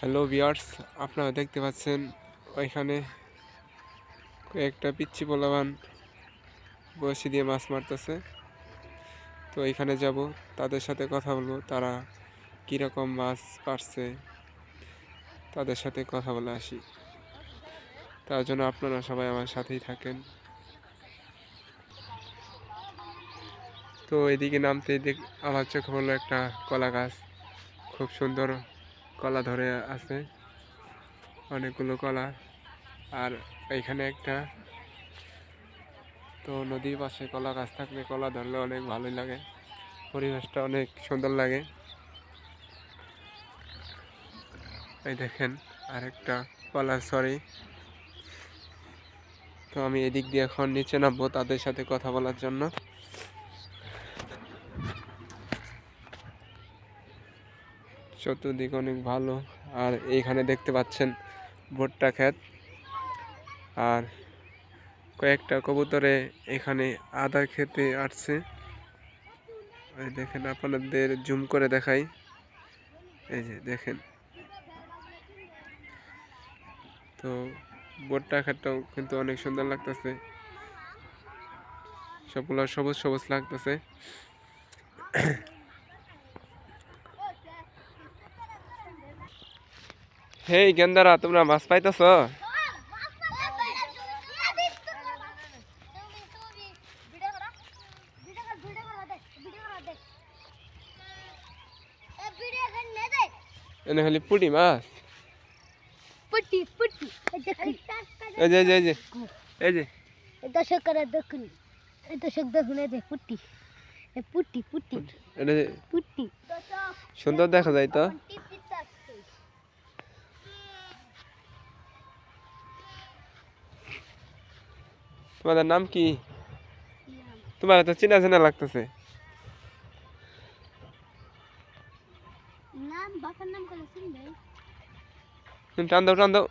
Hello viewers আপনারা দেখতে পাচ্ছেন ওইখানে কয়েকটা পিচ্ছি পোলাবান বসি দিয়ে মাছ মারতেছে। তো ওইখানে যাব, তাদের সাথে কথা বলব, তারা কীরকম মাছ পারছে তাদের সাথে কথা বলে আসি। তার জন্য আপনারা সবাই আমার সাথেই থাকেন। তো এদিকে নামতে দেখ আমার চোখে পড়ল একটা কলা গাছ খুব সুন্দর কলা ধরে আছে। অনেকগুলো কলা। আর এইখানে একটা তো নদীর পাশে কলা গাছ থাকলে কলা ধরলে অনেক ভালোই লাগে। পরিবেশটা অনেক সুন্দর লাগে। এই দেখেন, আরেকটা কলা সরি তো আমি এদিক দিয়ে এখন নিচে নামবো তাদের সাথে কথা বলার জন্য। চতুর্দিক অনেক ভালো। আর এইখানে দেখতে পাচ্ছেন ভুট্টা ক্ষেত। আর কয়েকটা কবুতরে এখানে আদা খেতে আসছে। দেখেন, আপনাদের জুম করে দেখাই। এই যে দেখেন। তো ভুট্টা ক্ষেতটাও কিন্তু অনেক সুন্দর লাগতেছে। সবগুলো সবুজ সবুজ লাগতেছে। হেই গেন্দারা তোমরা মাছ পাইতেছ? এনে খালি পুটি মাছ। পুটি পুটি। এই যে এই যে এই যে এই করে দেখুন দর্শক দেখুন এই যে পুটি। পুটি পুটি। পুটি। সুন্দর দেখা যায় তো? তোমাদের নাম কি? তোমার তো চেনা চেনা লাগতেছে টান দাও টান দাও।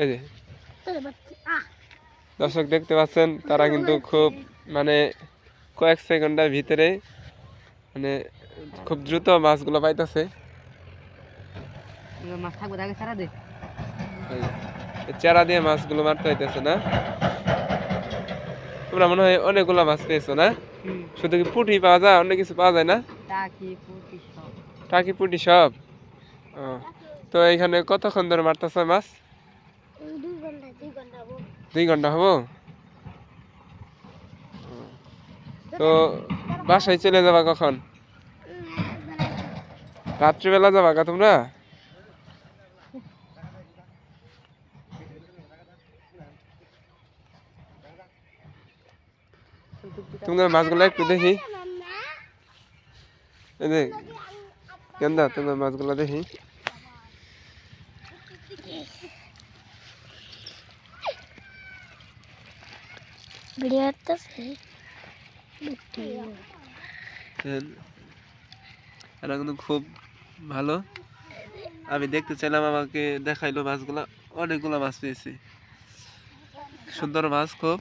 এই যে। দর্শক দেখতে পাচ্ছেন তারা কিন্তু খুব মানে কয়েক সেকেন্ডের ভিতরে মানে খুব দ্রুত মাছগুলো পাইতেছে। চেরা দিয়ে মাছগুলো মারতে হইতেছে না? তোমরা মনে হয় অনেকগুলো মাছ পেয়েছ না? শুধু কি পুঁটি পাওয়া যায় অন্য কিছু পাওয়া যায় না? টাকি পুটি সব। পুঁটি সব? ও তো এইখানে কতক্ষণ ধরে মারতেছ মাছ? দুই ঘণ্টা দুই ঘণ্টা হব। তো বাসায় চলে যাবা কখন? রাত্রিবেলা যাবা গা তোমরা? তোমাদের মাছগুলো একটু দেখি। গেন্দা তোমার মাছগুলো দেখি। দেন এরা কিন্তু খুব ভালো। আমি দেখতে চাইলাম আমাকে দেখাইলো মাছগুলা। অনেকগুলো মাছ পেয়েছি। সুন্দর মাছ খুব।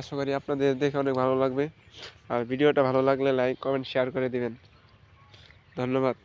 আশা করি আপনাদের দেখে অনেক ভালো লাগবে। আর ভিডিওটা ভালো লাগলে লাইক কমেন্ট শেয়ার করে দিবেন। ধন্যবাদ।